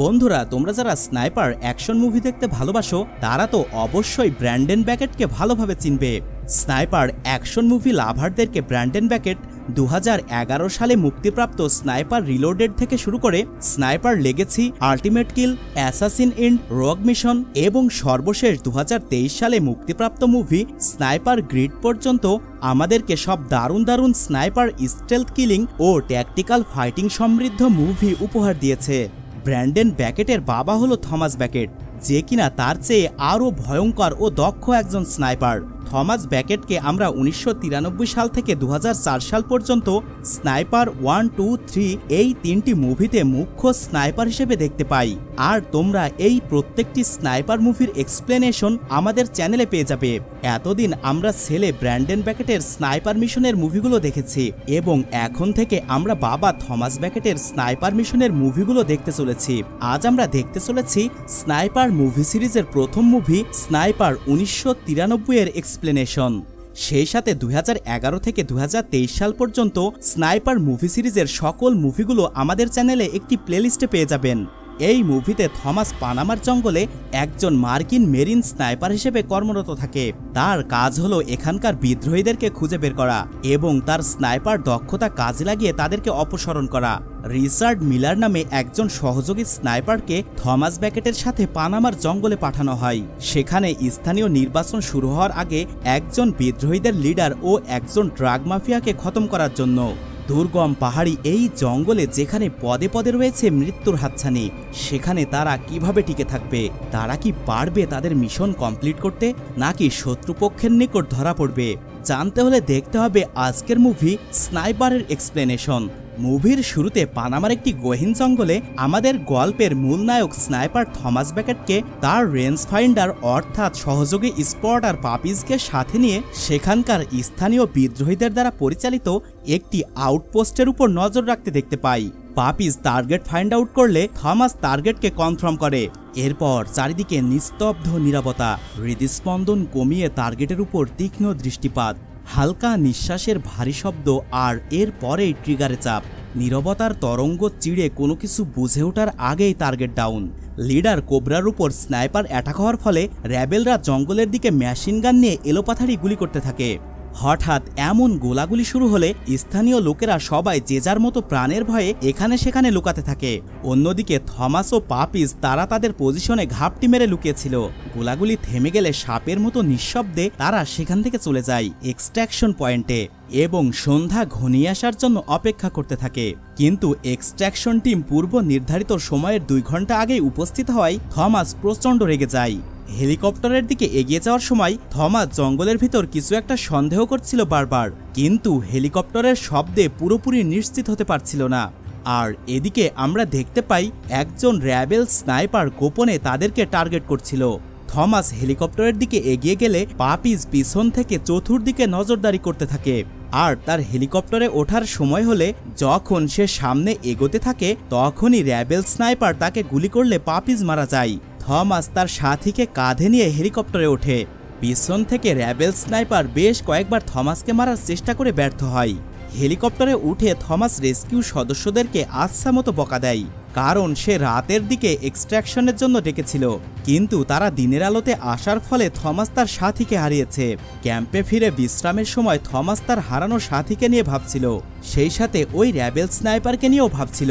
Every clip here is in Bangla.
বন্ধুরা, তোমরা যারা স্নাইপার অ্যাকশন মুভি দেখতে ভালোবাসো, তারা তো অবশ্যই ব্র্যান্ডেন ব্যাকেটকে ভালোভাবে চিনবে। স্নাইপার অ্যাকশন মুভি লাভারদেরকে ব্র্যান্ডেন ব্যাকেট দু হাজার এগারো সালে মুক্তিপ্রাপ্ত স্নাইপার রিলোডেড থেকে শুরু করে sniper লেগেছি ultimate kill, assassin end rogue mission এবং সর্বশেষ দু হাজার তেইশ সালে মুক্তিপ্রাপ্ত মুভি স্নাইপার গ্রিড পর্যন্ত আমাদেরকে সব দারুণ দারুণ স্নাইপার স্টেলথ কিলিং ও ট্যাকটিক্যাল ফাইটিং সমৃদ্ধ মুভি উপহার দিয়েছে। ব্র্যান্ডেন ব্যাকেটের বাবা হলো থমাস ব্যাকেট, যে কিনা তার চেয়ে আরও ভয়ঙ্কর ও দক্ষ একজন স্নাইপার। থমাস ব্যাকেটকে আমরা উনিশশো তিরানব্বই সাল থেকে দুহাজার চার সাল পর্যন্ত স্নাইপার ওয়ান, টু, থ্রি এই তিনটি মুভিতে মুখ্য স্নাইপার হিসেবে দেখতে পাই। আর তোমরা এই প্রত্যেকটি স্নাইপার মুভির এক্সপ্লেনেশন আমাদের চ্যানেলে পেয়ে যাবে। এতদিন আমরা ছেলে ব্র্যান্ডেন ব্যাকেটের স্নাইপার মিশনের মুভিগুলো দেখেছি এবং এখন থেকে আমরা বাবা থমাস ব্যাকেটের স্নাইপার মিশনের মুভিগুলো দেখতে চলেছি। আজ আমরা দেখতে চলেছি স্নাইপার মুভি সিরিজের প্রথম মুভি স্নাইপার উনিশশো তিরানব্বই এর এক্সপ্লেনেশন। সেই সাথে দু হাজার এগারো থেকে দুহাজার তেইশ সাল পর্যন্ত স্নাইপার মুভি সিরিজের সকল মুভিগুলো আমাদের চ্যানেলে একটি প্লেলিস্টে পেয়ে যাবেন। এই মুভিতে থমাস পানামার জঙ্গলে একজন মার্কিন মেরিন স্নাইপার হিসেবে কর্মরত থাকে। তার কাজ হলো এখানকার বিদ্রোহীদেরকে খুঁজে বের করা এবং তার স্নাইপার দক্ষতা কাজে লাগিয়ে তাদেরকে অপসারণ করা। রিচার্ড মিলার নামে একজন সহযোগী স্নাইপারকে থমাস ব্যাকেটের সাথে পানামার জঙ্গলে পাঠানো হয়। সেখানে স্থানীয় নির্বাচন শুরু হওয়ার আগে একজন বিদ্রোহীদের লিডার ও একজন ড্রাগ মাফিয়াকে খতম করার জন্য। দুর্গম পাহাড়ি এই জঙ্গলে যেখানে পদে পদে রয়েছে মৃত্যুর হাতছানি, সেখানে তারা কীভাবে টিকে থাকবে? তারা কি পারবে তাদের মিশন কমপ্লিট করতে, নাকি শত্রুপক্ষের নিকট ধরা পড়বে? জানতে হলে দেখতে হবে আজকের মুভি স্নাইপারের এক্সপ্লেনেশন। মুভির শুরুতে পানামার একটি গহীন জঙ্গলে আমাদের গল্পের মূল নায়ক স্নাইপার থমাস ব্যাকেটকে তার রেঞ্জ ফাইন্ডার অর্থাৎ সহযোগী স্পট আর পাপিজকে সাথে নিয়ে সেখানকার স্থানীয় বিদ্রোহীদের দ্বারা পরিচালিত একটি আউটপোস্টের উপর নজর রাখতে দেখতে পাই। পাপিস টার্গেট ফাইন্ড আউট করলে থমাস টার্গেটকে কনফার্ম করে। এরপর চারিদিকে নিস্তব্ধ নিরাপত্তা হৃদস্পন্দন কমিয়ে টার্গেটের উপর তীক্ষ্ণ দৃষ্টিপাত। হালকা নিঃশ্বাসের ভারী শব্দ আর এর পরেই ট্রিগারে চাপ। নিরবতার তরঙ্গ চিড়ে কোনো কিছু বুঝে ওঠার আগেই টার্গেট ডাউন লিডার কোবরার উপর স্নাইপার অ্যাটাক হওয়ার ফলে র্যাবেলরা জঙ্গলের দিকে মেশিন গান নিয়ে এলোপাথারি গুলি করতে থাকে। হঠাৎ এমন গোলাগুলি শুরু হলে স্থানীয় লোকেরা সবাই যে যার মতো প্রাণের ভয়ে এখানে সেখানে লুকাতে থাকে। অন্যদিকে থমাস ও পাপিস তারা তাদের পজিশনে ঘাপটি মেরে লুকিয়েছিল। গোলাগুলি থেমে গেলে সাপের মতো নিঃশব্দে তারা সেখান থেকে চলে যায় এক্সট্রাকশন পয়েন্টে এবং সন্ধ্যা ঘনিয়ে আসার জন্য অপেক্ষা করতে থাকে। কিন্তু এক্সট্রাকশন টিম পূর্ব নির্ধারিত সময়ের দুই ঘণ্টা আগেই উপস্থিত হয় থমাস প্রচণ্ড রেগে যায়। হেলিকপ্টারের দিকে এগিয়ে যাওয়ার সময় থমাস জঙ্গলের ভিতর কিছু একটা সন্দেহ করছিল বারবার। কিন্তু হেলিকপ্টারের শব্দে পুরোপুরি নিশ্চিত হতে পারছিল না। আর এদিকে আমরা দেখতে পাই একজন র্যাবেল স্নাইপার গোপনে তাদেরকে টার্গেট করছিল। থমাস হেলিকপ্টারের দিকে এগিয়ে গেলে পাপিস পিছন থেকে চতুর্দিকে নজরদারি করতে থাকে। আর তার হেলিকপ্টারে ওঠার সময় হলে যখন সে সামনে এগোতে থাকে, তখনই র্যাবেল স্নাইপার তাকে গুলি করলে পাপিস মারা যায়। থমাস তার সাথীকে কাঁধে নিয়ে হেলিকপ্টারে ওঠে। পিছন থেকে র্যাবেল স্নাইপার বেশ কয়েকবার থমাসকে মারার চেষ্টা করে ব্যর্থ হয়। হেলিকপ্টারে উঠে থমাস রেস্কিউ সদস্যদেরকে আচ্ছা মতো বকা দেয়, কারণ সে রাতের দিকে এক্সট্রাকশনের জন্য ডেকেছিল। কিন্তু তারা দিনের আলোতে আসার ফলে থমাস তার সাথীকে হারিয়েছে। ক্যাম্পে ফিরে বিশ্রামের সময় থমাস তার হারানো সাথীকে নিয়ে ভাবছিল, সেই সাথে ওই র্যাবেল স্নাইপারকে নিয়েও ভাবছিল,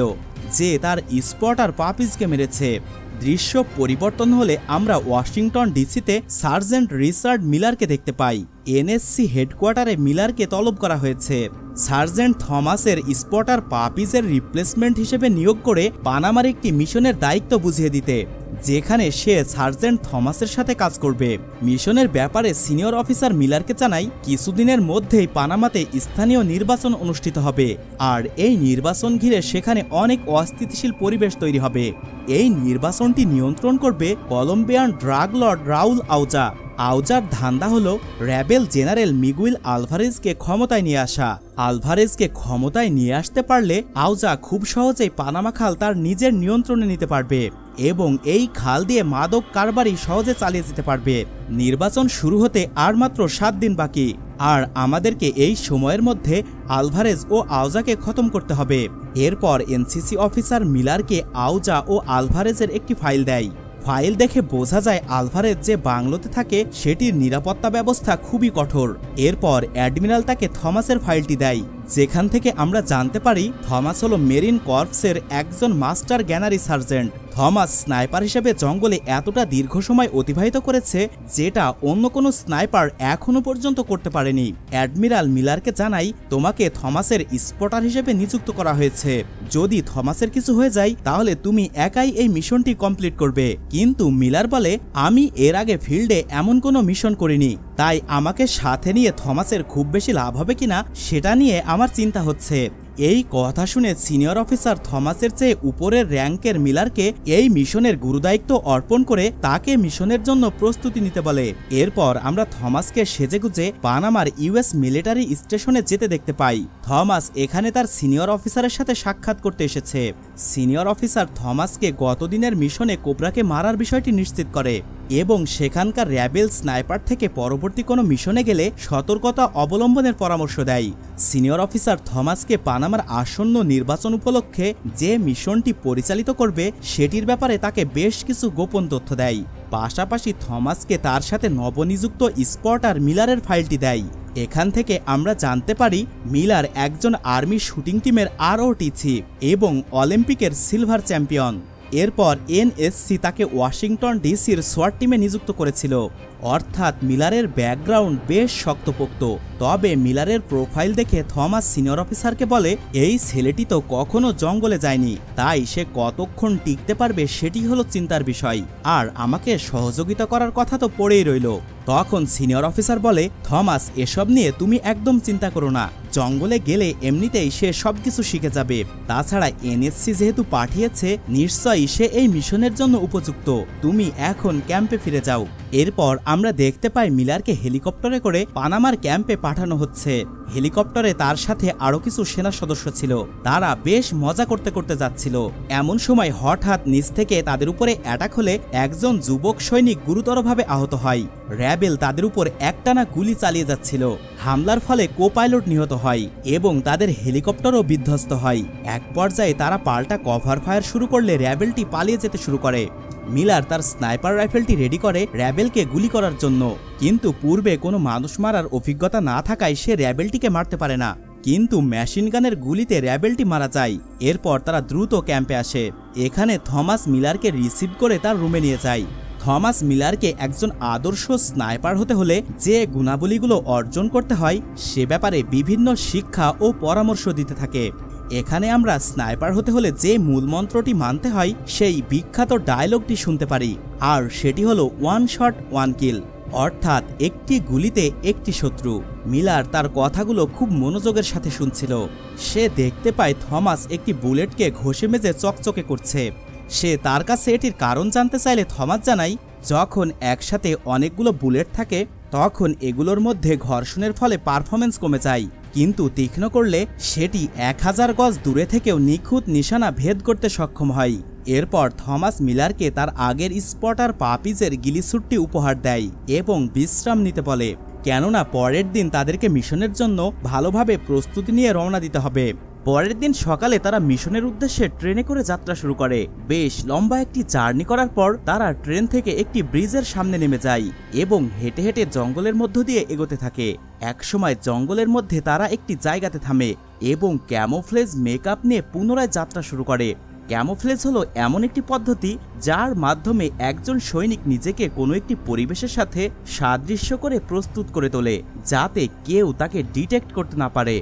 যে তার স্পট আর পাপিজকে মেরেছে। দৃশ্য পরিবর্তন হলে আমরা ওয়াশিংটন ডিসিতে সার্জেন্ট রিচার্ড মিলারকে দেখতে পাই। এনএসসি হেডকোয়ার্টারে মিলারকে তলব করা হয়েছে। সার্জেন্ট থমাসের স্পটার পাপিজের রিপ্লেসমেন্ট হিসেবে নিয়োগ করে পানামার একটি মিশনের দায়িত্ব বুঝিয়ে দিতে। যেখানে সে সার্জেন্ট থমাসের সাথে কাজ করবে। মিশনের ব্যাপারে সিনিয়র অফিসার মিলারকে জানাই, কিছুদিনের মধ্যেই পানামাতে স্থানীয় নির্বাচন অনুষ্ঠিত হবে। আর এই নির্বাচন ঘিরে সেখানে অনেক অস্থিতিশীল পরিবেশ তৈরি হবে। এই নির্বাচনটি নিয়ন্ত্রণ করবে Colombian drug lord Raul Ochoa. আউজার ধান্দা হল র্যাবেল জেনারেল মিগুইল আলভারেজকে ক্ষমতায় নিয়ে আসা। আলভারেজকে ক্ষমতায় নিয়ে আসতে পারলে আউজা খুব সহজেই পানামা খাল তার নিজের নিয়ন্ত্রণে নিতে পারবে। এবং এই খাল দিয়ে মাদক কারবারই সহজে চালিয়ে যেতে পারবে। নির্বাচন শুরু হতে আর মাত্র সাত দিন বাকি। আর আমাদেরকে এই সময়ের মধ্যে আলভারেজ ও আউজাকে খতম করতে হবে। এরপর এনসিসি অফিসার মিলারকে আউজা ও আলভারেজের একটি ফাইল দেয়। ফাইল দেখে বোঝা যায় আলভারেজ যে বাংলোতে থাকে, সেটির নিরাপত্তা ব্যবস্থা খুবই কঠোর। এরপর অ্যাডমিরাল তাকে থমাসের ফাইলটি দেয়। যেখান থেকে আমরা জানতে পারি, থমাস হলো মেরিন কর্পসের একজন master gunnery sergeant. Thomas sniper হিসেবে জঙ্গলে এতটা দীর্ঘ সময় অতিবাহিত করেছে যেটা অন্য কোনো স্নাইপার এখনও পর্যন্ত করতে পারেনি। অ্যাডমিরাল মিলারকে জানাই, তোমাকে থমাসের স্পটার হিসেবে নিযুক্ত করা হয়েছে। যদি থমাসের কিছু হয়ে যায়, তাহলে তুমি একাই এই মিশনটি কমপ্লিট করবে। কিন্তু মিলার বলে, আমি এর আগে ফিল্ডে এমন কোনো মিশন করিনি। তাই আমাকে সাথে নিয়ে থমাসের খুব বেশি লাভ হবে কিনা, সেটা নিয়ে আমার চিন্তা হচ্ছে। এই কথা শুনে সিনিয়র অফিসার থমাসের চেয়ে উপরের র্যাঙ্কের মিলারকে এই মিশনের গুরুদায়িত্ব অর্পণ করে তাকে মিশনের জন্য প্রস্তুতি নিতে বলে। এরপর আমরা থমাসকে সেজেগুজে পানামার ইউএস মিলিটারি স্টেশনে যেতে দেখতে পাই। থমাস এখানে তার সিনিয়র অফিসারের সাথে সাক্ষাৎ করতে এসেছে। সিনিয়র অফিসার থমাসকে গতদিনের মিশনে কোবরাকে মারার বিষয়টি নিশ্চিত করে। এবং সেখানকার র্যাবেল স্নাইপার থেকে পরবর্তী কোনো মিশনে গেলে সতর্কতা অবলম্বনের পরামর্শ দেয়। সিনিয়র অফিসার থমাসকে পানামার আসন্ন নির্বাচন উপলক্ষে যে মিশনটি পরিচালিত করবে, সেটির ব্যাপারে তাকে বেশ কিছু গোপন তথ্য দেয়। পাশাপাশি থমাসকে তার সাথে নবনিযুক্ত স্পট আর মিলারের ফাইলটি দেয়। এখান থেকে আমরা জানতে পারি, মিলার একজন আর্মি শুটিং টিমের আরওটি চিফ এবং অলিম্পিকের সিলভার চ্যাম্পিয়ন। এরপর এনএসসি তাকে ওয়াশিংটন ডিসির সোয়ার টিমে নিযুক্ত করেছিল। অর্থাৎ মিলারের ব্যাকগ্রাউন্ড বেশ শক্তপোক্ত। তবে মিলারের প্রোফাইল দেখে থমাস সিনিয়র অফিসারকে বলে, এই ছেলেটি তো কখনো জঙ্গলে যায়নি, তাই সে কতক্ষণ টিকতে পারবে সেটি হলো চিন্তার বিষয়। আর আমাকে সহযোগিতা করার কথা তো পড়েই রইল। তখন সিনিয়র অফিসার বলে, থমাস, এসব নিয়ে তুমি একদম চিন্তা করো না। জঙ্গলে গেলে এমনিতেই সে সব কিছু শিখে যাবে। তাছাড়া এনএসসি যেহেতু পাঠিয়েছে, নিশ্চয়ই সে এই মিশনের জন্য উপযুক্ত। তুমি এখন ক্যাম্পে ফিরে যাও। এরপর আমরা দেখতে পাই মিলারকে হেলিকপ্টারে করে পানামার ক্যাম্পে পাঠানো হচ্ছে। হেলিকপ্টারে তার সাথে আরও কিছু সেনা সদস্য ছিল। তারা বেশ মজা করতে করতে যাচ্ছিল। এমন সময় হঠাৎ নিচ থেকে তাদের উপরে অ্যাটাক হলে একজন যুবক সৈনিক গুরুতরভাবে আহত হয়। র্যাবেল তাদের উপর একটানা গুলি চালিয়ে যাচ্ছিল। হামলার ফলে কো পাইলট নিহত হয় এবং তাদের হেলিকপ্টারও বিধ্বস্ত হয়। এক পর্যায়ে তারা পাল্টা কভার ফায়ার শুরু করলে র্যাবেলটি পালিয়ে যেতে শুরু করে। মিলার তার স্নাইপার রাইফেলটি রেডি করে র্যাবেলকে গুলি করার জন্য। কিন্তু পূর্বে কোনো মানুষ মারার অভিজ্ঞতা না থাকায় সে র্যাবেলটিকে মারতে পারে না। কিন্তু মেশিন গানের গুলিতে র্যাবেলটি মারা যায়। এরপর তারা দ্রুত ক্যাম্পে আসে। এখানে থমাস মিলারকে রিসিভ করে তার রুমে নিয়ে যায়। থমাস মিলারকে একজন আদর্শ স্নাইপার হতে হলে যে গুণাবলীগুলো অর্জন করতে হয়, সে ব্যাপারে বিভিন্ন শিক্ষা ও পরামর্শ দিতে থাকে। এখানে আমরা স্নাইপার হতে হলে যে মূল মন্ত্রটি মানতে হয়, সেই বিখ্যাত ডায়লগটি শুনতে পারি। আর সেটি হলো ওয়ান শট ওয়ান কিল অর্থাৎ একটি গুলিতে একটি শত্রু। মিলার তার কথাগুলো খুব মনোযোগের সাথে শুনছিল। সে দেখতে পায় থমাস একটি বুলেটকে ঘষে মেজে চকচকে করছে। সে তার কাছে এটির কারণ জানতে চাইলে থমাস জানাই, যখন একসাথে অনেকগুলো বুলেট থাকে, তখন এগুলোর মধ্যে ঘর্ষণের ফলে পারফরমেন্স কমে যায়। কিন্তু তীক্ষ্ণ করলে সেটি এক হাজার গজ দূরে থেকেও নিখুঁত নিশানা ভেদ করতে সক্ষম হয়। এরপর থমাস মিলারকে তার আগের স্পটার পাপিজের গিলিসুটটি উপহার দেয় এবং বিশ্রাম নিতে বলে। কেননা পরের দিন তাদেরকে মিশনের জন্য ভালোভাবে প্রস্তুতি নিয়ে রওনা দিতে হবে। পরের দিন সকালে তারা মিশনের উদ্দেশ্যে ট্রেনে করে যাত্রা শুরু করে। বেশ লম্বা একটি জার্নি করার পর তারা ট্রেন থেকে একটি ব্রিজের সামনে নেমে যায় এবং হেঁটে হেঁটে জঙ্গলের মধ্য দিয়ে এগোতে থাকে। একসময় জঙ্গলের মধ্যে তারা একটি জায়গাতে থামে এবং ক্যামোফ্লেজ মেকআপ নিয়ে পুনরায় যাত্রা শুরু করে। ক্যামোফ্লেজ হলো এমন একটি পদ্ধতি যার মাধ্যমে একজন সৈনিক নিজেকে কোনো একটি পরিবেশের সাথে সাদৃশ্য করে প্রস্তুত করে তোলে, যাতে কেউ তাকে ডিটেক্ট করতে না পারে।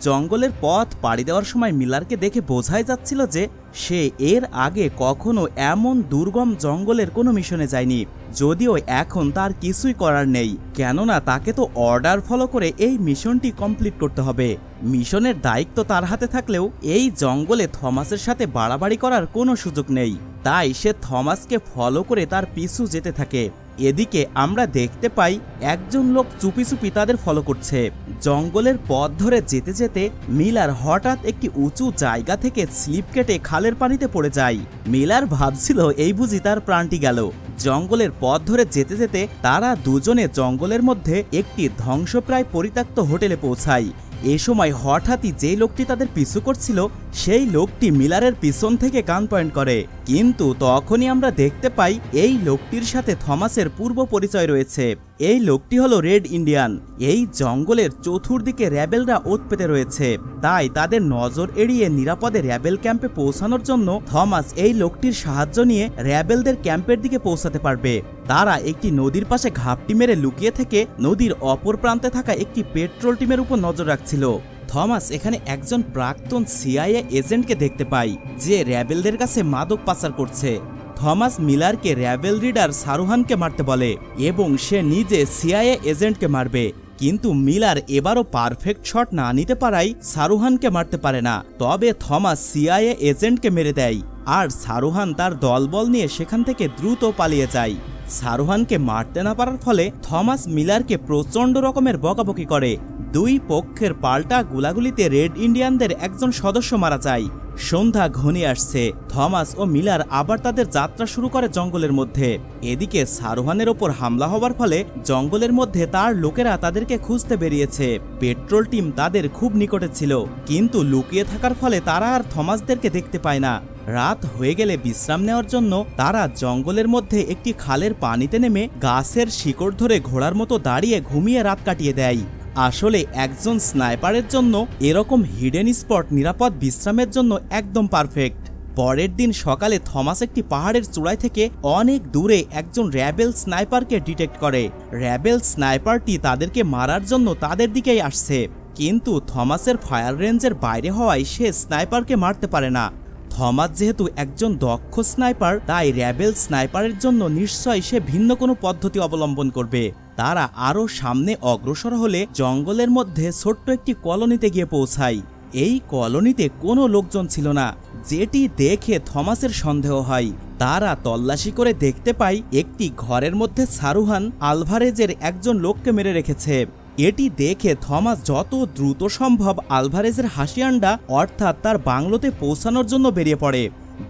জঙ্গলের পথ পাড়ি দেওয়ার সময় মিলারকে দেখে বোঝাই যাচ্ছিল যে সে এর আগে কখনো এমন দুর্গম জঙ্গলের কোনো মিশনে যায়নি, যদিও এখন তার কিছুই করার নেই। কেননা তাকে তো অর্ডার ফলো করে এই মিশনটি কমপ্লিট করতে হবে। মিশনের দায়িত্ব তার হাতে থাকলেও এই জঙ্গলে থমাসের সাথে বাড়াবাড়ি করার কোনো সুযোগ নেই। তাই সে থমাসকে ফলো করে তার পিছু যেতে থাকে। এদিকে আমরা দেখতে পাই একজন লোক চুপি চুপি তাদের ফলো করছে। জঙ্গলের পথ ধরে যেতে যেতে মিলার হঠাৎ একটি উঁচু জায়গা থেকে স্লিপ কেটে খালের পানিতে পড়ে যায়। মিলার ভাবছিল, এই বুঝি তার প্রাণটি গেল। জঙ্গলের পথ ধরে যেতে যেতে তারা দুজনে জঙ্গলের মধ্যে একটি ধ্বংসপ্রায় পরিত্যক্ত হোটেলে পৌঁছায়। এ সময় হঠাৎই যে লোকটি তাদের পিছু করছিল, সেই লোকটি মিলারের পিছন থেকে গান পয়েন্ট করে। কিন্তু তখনই আমরা দেখতে পাই এই লোকটির সাথে থমাসের পূর্ব পরিচয় রয়েছে। এই লোকটি হলো রেড ইন্ডিয়ান। এই জঙ্গলের চতুর্দিকে র্যাবেলরা ওত পেতে রয়েছে। তাই তাদের নজর এড়িয়ে নিরাপদে র্যাবেল ক্যাম্পে পৌঁছানোর জন্য থমাস এই লোকটির সাহায্য নিয়ে র্যাবেলদের ক্যাম্পের দিকে পৌঁছাতে পারবে। তারা একটি নদীর পাশে ঘাপটি মেরে লুকিয়ে থেকে নদীর অপর প্রান্তে থাকা একটি পেট্রোল টিমের উপর নজর রাখছিল। থমাস এখানে একজন প্রাক্তন সিআইএ এজেন্টকে দেখতে পাই, যে র্যাবেলদের কাছে মাদক পাচার করছে। থমাস মিলারকে র্যাবেল রিডার সারুহানকে মারতে বলে এবং সে নিজে সিআইএ এজেন্টকে মারবে। কিন্তু মিলার এবারও পারফেক্ট শট না নিতে পারায় সারুহানকে মারতে পারে না। তবে থমাস সিআইএ এজেন্টকে মেরে দেয় আর সারুহান তার দলবল নিয়ে সেখান থেকে দ্রুত পালিয়ে যায়। সারুহানকে মারতে না পারার ফলে থমাস মিলারকে প্রচণ্ড রকমের বকাবকি করে দুই পক্ষের পাল্টা গুলাগুলিতে রেড ইন্ডিয়ানদের একজন সদস্য মারা যায়। সন্ধ্যা ঘনিয়ে আসছে। থমাস ও মিলার আবার তাদের যাত্রা শুরু করে জঙ্গলের মধ্যে। এদিকে সারোহানের ওপর হামলা হওয়ার ফলে জঙ্গলের মধ্যে তার লোকেরা তাদেরকে খুঁজতে বেরিয়েছে। পেট্রোল টিম তাদের খুব নিকটে ছিল, কিন্তু লুকিয়ে থাকার ফলে তারা আর থমাসদেরকে দেখতে পায় না। রাত হয়ে গেলে বিশ্রাম নেওয়ার জন্য তারা জঙ্গলের মধ্যে একটি খালের পানিতে নেমে গাছের শিকড় ধরে ঘোড়ার মতো দাঁড়িয়ে ঘুমিয়ে রাত কাটিয়ে দেয়। আসলে একজন স্নাইপারের জন্য এরকম হিডেন স্পট নিরাপদ বিশ্রামের জন্য একদম পারফেক্ট পরের দিন সকালে থমাস একটি পাহাড়ের চূড়ায় থেকে অনেক দূরে একজন র্যাবেল স্নাইপারকে ডিটেক্ট করে। র্যাবেল স্নাইপারটি তাদেরকে মারার জন্য তাদের দিকেই আসছে। কিন্তু থমাসের ফায়ার রেঞ্জের বাইরে হওয়ায় সে স্নাইপারকে মারতে পারে না। থমাস যেহেতু একজন দক্ষ স্নাইপার, তাই র্যাবেল স্নাইপারের জন্য নিশ্চয় সে ভিন্ন কোনো পদ্ধতি অবলম্বন করবে। তারা আরও সামনে অগ্রসর হলে জঙ্গলের মধ্যে ছোট্ট একটি কলোনিতে গিয়ে পৌঁছায়। এই কলোনিতে কোনো লোকজন ছিল না, যেটি দেখে থমাসের সন্দেহ হয়। তারা তল্লাশি করে দেখতে পায়, একটি ঘরের মধ্যে সারুহান আলভারেজের একজন লোককে মেরে রেখেছে। এটি দেখে থমাস যত দ্রুত সম্ভব আলভারেজের হাসিয়ান্ডা, অর্থাৎ তার বাংলোতে পৌঁছানোর জন্য বেরিয়ে পড়ে।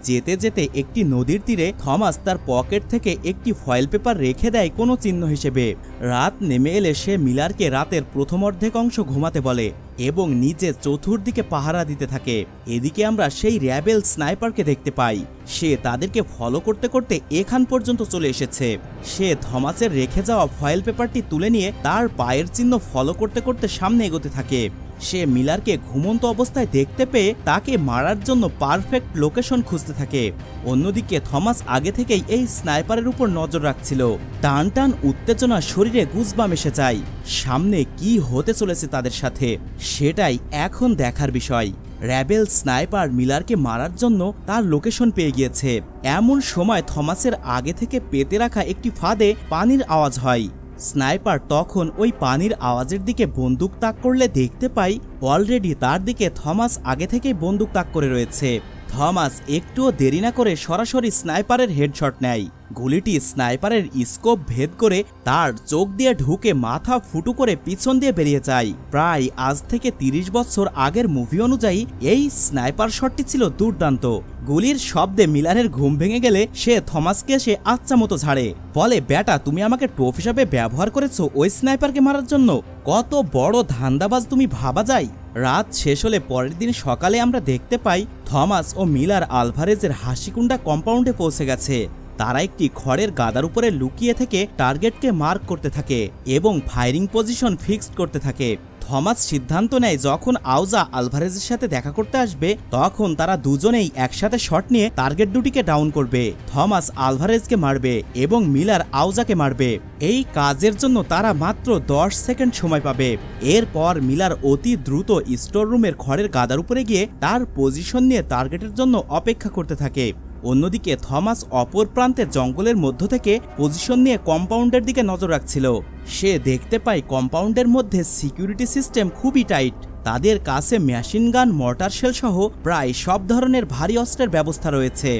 যেতে যেতে একটি নদীর তীরে থমাস তার পকেট থেকে একটি ফয়েল পেপার রেখে দেয় কোনো চিহ্ন হিসেবে। রাত নেমে এলে সে মিলারকে রাতের প্রথম অর্ধেক অংশ ঘুমাতে বলে এবং নিজে চতুর্দিকে পাহারা দিতে থাকে। এদিকে আমরা সেই র্যাবেল স্নাইপারকে দেখতে পাই। সে তাদেরকে ফলো করতে করতে এখান পর্যন্ত চলে এসেছে। সে থমাসের রেখে যাওয়া ফয়েল পেপারটি তুলে নিয়ে তার পায়ের চিহ্ন ফলো করতে করতে সামনে এগোতে থাকে। সে মিলারকে ঘুমন্ত অবস্থায় দেখতে পেয়ে তাকে মারার জন্য পারফেক্ট লোকেশন খুঁজতে থাকে। অন্যদিকে থমাস আগে থেকেই এই স্নাইপারের উপর নজর রাখছিল। টান টান উত্তেজনা শরীরে গুজবাম এসে যায়। সামনে কি হতে চলেছে তাদের সাথে, সেটাই এখন দেখার বিষয়। র্যাবেল স্নাইপার মিলারকে মারার জন্য তার লোকেশন পেয়ে গিয়েছে। এমন সময় থমাসের আগে থেকে পেতে রাখা একটি ফাঁদে পানির আওয়াজ হয়। স্নাইপার তখন ওই পানির আওয়াজের দিকে বন্দুক তাক করলে দেখতে পাই অলরেডি তার দিকে থমাস আগে থেকেই বন্দুক তাক করে রয়েছে। থমাস একটুও দেরি না করে সরাসরি স্নাইপারের হেডশট নেয়। গুলিটি স্নাইপারের স্কোপ ভেদ করে তার চোখ দিয়ে ঢুকে মাথা ফুটু করে পিছন দিয়ে বেরিয়ে যায়। প্রায় আজ থেকে তিরিশ বছর আগের মুভি অনুযায়ী এই স্নাইপার শটটি ছিল দুর্দান্ত। গুলির শব্দে মিলানের ঘুম ভেঙে গেলে সে থমাসকে সে আচ্ছা মতো ঝাড়ে। বলে, ব্যাটা, তুমি আমাকে টোপ হিসাবে ব্যবহার করেছ ওই স্নাইপারকে মারার জন্য? কত বড় ধান্দাবাজ তুমি ভাবা যায়? রাত শেষ হলে পরের দিন সকালে আমরা দেখতে পাই থমাস ও মিলার আলভারেজের হাসিকুন্ডা কম্পাউন্ডে পৌঁছে গেছে। তারা একটি খড়ের গাদার উপরে লুকিয়ে থেকে টার্গেটকে মার্ক করতে থাকে এবং ফায়ারিং পজিশন ফিক্সড করতে থাকে। থমাস সিদ্ধান্ত নেয়, যখন আউজা আলভারেজের সাথে দেখা করতে আসবে, তখন তারা দুজনেই একসাথে শট নিয়ে টার্গেট দুটিকে ডাউন করবে। থমাস আলভারেজকে মারবে এবং মিলার আউজাকে মারবে। এই কাজের জন্য তারা মাত্র দশ সেকেন্ড সময় পাবে। এরপর মিলার অতি দ্রুত স্টোর রুমের খড়ের গাদার উপরে গিয়ে তার পজিশন নিয়ে টার্গেটের জন্য অপেক্ষা করতে থাকে। অন্যদিকে থমাস অপর প্রান্তে জঙ্গলের মধ্য থেকে পজিশন নিয়ে কম্পাউন্ডের দিকে নজর রাখছিল। সে দেখতে পায় কম্পাউন্ডের মধ্যে সিকিউরিটি সিস্টেম খুবই টাইট। তাদের কাছে মেশিন গান, মর্টার শেল সহ প্রায় সব ধরনের ভারী অস্ত্রের ব্যবস্থা রয়েছে।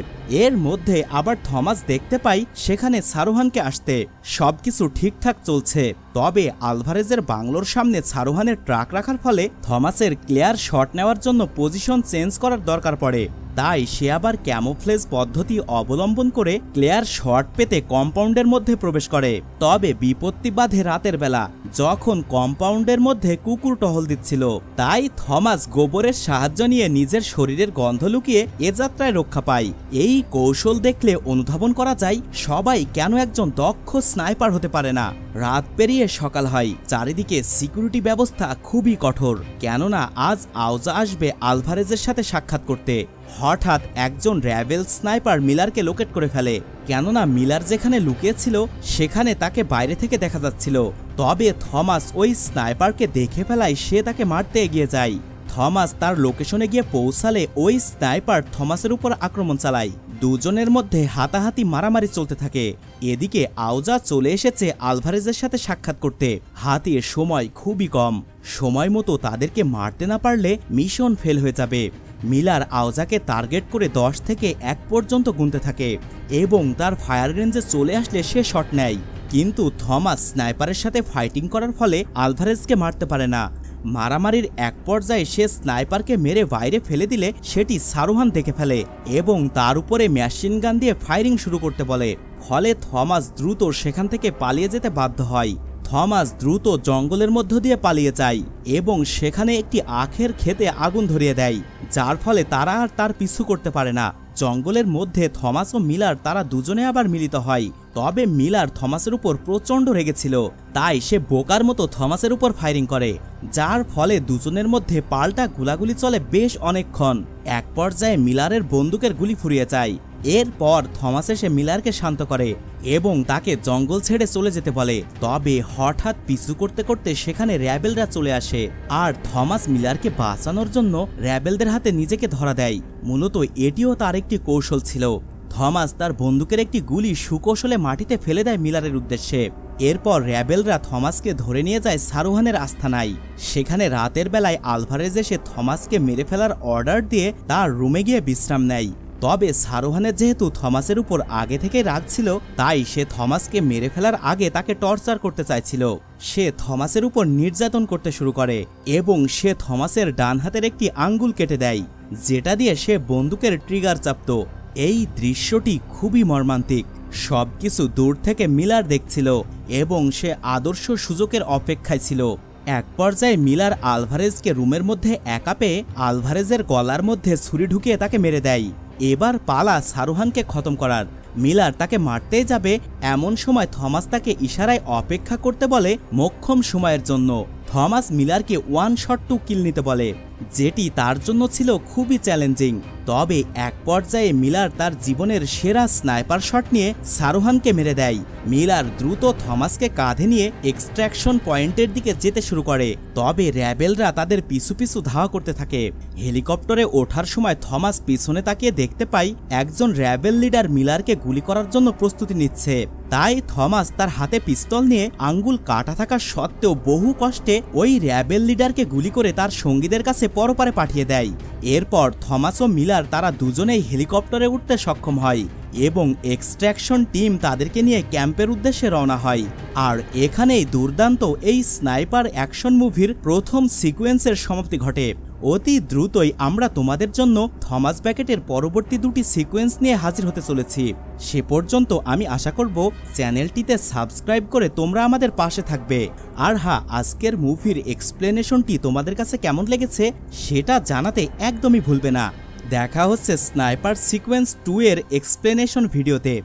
এর মধ্যে আবার থমাস দেখতে পাই সেখানে সারোহানকে আসতে। সবকিছু ঠিকঠাক চলছে। তবে আলভারেজের বাংলোর সামনে সারোহানের ট্রাক রাখার ফলে থমাসের ক্লিয়ার শট নেওয়ার জন্য পজিশন চেঞ্জ করার দরকার পড়ে। তাই সে আবার ক্যামোফ্লেজ পদ্ধতি অবলম্বন করে ক্লেয়ার শট পেতে কম্পাউন্ডের মধ্যে প্রবেশ করে। তবে বিপত্তি বাধে রাতের বেলা, যখন কম্পাউন্ডের মধ্যে কুকুর টহল দিচ্ছিল। তাই থমাস গোবরের সাহায্য নিয়ে নিজের শরীরের গন্ধ লুকিয়ে এ যাত্রায় রক্ষা পায়। এই কৌশল দেখলে অনুধাবন করা যায়, সবাই কেন একজন দক্ষ স্নাইপার হতে পারে না। রাত পেরিয়ে সকাল হয়, চারিদিকে সিকিউরিটি ব্যবস্থা খুবই কঠোর। কেননা আজ আওজা আসবে আলভারেজের সাথে সাক্ষাৎ করতে। হঠাৎ একজন র্যাবেল স্নাইপার মিলারকে লোকেট করে ফেলে। কেননা মিলার যেখানে লুকিয়েছিল, সেখানে তাকে বাইরে থেকে দেখা যাচ্ছিল। তবে থমাস ওই স্নাইপারকে দেখে ফেলায় সে তাকে মারতে এগিয়ে যায়। থমাস তার লোকেশনে গিয়ে পৌঁছালে ওই স্নাইপার থমাসের উপর আক্রমণ চালায়। দুজনের মধ্যে হাতাহাতি মারামারি চলতে থাকে। এদিকে আওজা চলে এসেছে আলভারেজের সাথে সাক্ষাৎ করতে। হাতির সময় খুবই কম। সময় মতো তাদেরকে মারতে না পারলে মিশন ফেল হয়ে যাবে। মিলার আওজাকে টার্গেট করে দশ থেকে এক পর্যন্ত গুনতে থাকে এবং তার ফায়ার রেঞ্জে চলে আসলে সে শট নেয়। কিন্তু থমাস স্নাইপারের সাথে ফাইটিং করার ফলে আলভারেজকে মারতে পারে না। মারামারির এক পর্যায়ে সে স্নাইপারকে মেরে বাইরে ফেলে দিলে সেটি সারোহান দেখে ফেলে এবং তার উপরে মেশিন গান দিয়ে ফায়ারিং শুরু করতে বলে। ফলে থমাস দ্রুত সেখান থেকে পালিয়ে যেতে বাধ্য হয়। থমাস দ্রুত জঙ্গলের মধ্য দিয়ে পালিয়ে যায় এবং সেখানে একটি আখের খেতে আগুন ধরিয়ে দেয়। যার ফলে তারা আর তার পিছু করতে পারে না। জঙ্গলের মধ্যে থমাস ও মিলার তারা দুজনে আবার মিলিত হয়। তবে মিলার থমাসের উপর প্রচণ্ড রেগেছিল। তাই সে বোকার মতো থমাসের উপর ফায়ারিং করে। যার ফলে দুজনের মধ্যে পাল্টা গুলাগুলি চলে বেশ অনেকক্ষণ। এক পর্যায়ে মিলারের বন্দুকের গুলি ফুরিয়ে যায়। এরপর থমাস এসে মিলারকে শান্ত করে এবং তাকে জঙ্গল ছেড়ে চলে যেতে বলে। তবে হঠাৎ পিছু করতে করতে সেখানে র্যাবেলরা চলে আসে আর থমাস মিলারকে বাঁচানোর জন্য র্যাবেলদের হাতে নিজেকে ধরা দেয়। মূলত এটিও তার একটি কৌশল ছিল। থমাস তার বন্দুকের একটি গুলি সুকৌশলে মাটিতে ফেলে দেয় মিলারের উদ্দেশ্যে। এরপর র্যাবেলরা থমাসকে ধরে নিয়ে যায় সারোহানের আস্থানায় সেখানে রাতের বেলায় আলভারেজ এসে থমাসকে মেরে ফেলার অর্ডার দিয়ে তার রুমে গিয়ে বিশ্রাম নেয়। তবে সারোহানের যেহেতু থমাসের উপর আগে থেকে রাগ ছিল, তাই সে থমাসকে মেরে ফেলার আগে তাকে টর্চার করতে চাইছিল। সে থমাসের উপর নির্যাতন করতে শুরু করে এবং সে থমাসের ডান হাতের একটি আঙ্গুল কেটে দেয়, যেটা দিয়ে সে বন্দুকের ট্রিগার চাপত। এই দৃশ্যটি খুবই মর্মান্তিক। সবকিছু দূর থেকে মিলার দেখছিল এবং সে আদর্শ সুযোগের অপেক্ষায় ছিল। এক পর্যায়ে মিলার আলভারেজকে রুমের মধ্যে একা পেয়ে আলভারেজের গলার মধ্যে ছুরি ঢুকিয়ে তাকে মেরে দেয়। এবার পালা শাহরুহানকে খতম করার। মিলার তাকে মারতেই যাবে, এমন সময় থমাস তাকে ইশারায় অপেক্ষা করতে বলে, মক্ষম সময়ের জন্য। থমাস মিলারকে ওয়ান শট টু কিল নিতে বলে, যেটি তার জন্য ছিল খুবই চ্যালেঞ্জিং তবে এক পর্যায়ে মিলার তার জীবনের সেরা স্নাইপার শট নিয়ে সারোহানকে মেরে দেয়। মিলার দ্রুত থমাসকে কাঁধে নিয়ে এক্সট্রাকশন পয়েন্টের দিকে যেতে শুরু করে। তবে র্যাবেলরা তাদের পিছু পিছু ধাওয়া করতে থাকে। হেলিকপ্টারে ওঠার সময় থমাস পিছনে তাকিয়ে দেখতে পাই একজন র্যাবেল লিডার মিলারকে গুলি করার জন্য প্রস্তুতি নিচ্ছে। তাই থমাস তার হাতে পিস্তল নিয়ে আঙ্গুল কাটা থাকা সত্ত্বেও বহু কষ্টে ওই র্যাবেল লিডারকে গুলি করে তার সঙ্গীদের কাছে পরপারে পাঠিয়ে দেয়। এরপর থমাস ও মিলার তারা দুজনেই হেলিকপ্টারে উঠতে সক্ষম হয় এবং এক্সট্র্যাকশন টিম তাদেরকে নিয়ে ক্যাম্পের উদ্দেশ্যে রওনা হয়। আর এখানেই দুর্দান্ত এই স্নাইপার অ্যাকশন মুভির প্রথম সিকোয়েন্সের সমাপ্তি ঘটে। অতি দ্রুতই আমরা তোমাদের জন্য থমাস ব্যাকেটের পরবর্তী দুটি সিকোয়েন্স নিয়ে হাজির হতে চলেছি। সে পর্যন্ত আমি আশা করব চ্যানেলটিতে সাবস্ক্রাইব করে তোমরা আমাদের পাশে থাকবে। আর হ্যাঁ আজকের মুভির এক্সপ্লেনেশনটি তোমাদের কাছে কেমন লেগেছে সেটা জানাতে একদমই ভুলবে না। দেখা হচ্ছে স্নাইপার সিকোয়েন্স টু এর এক্সপ্লেনেশন ভিডিওতে।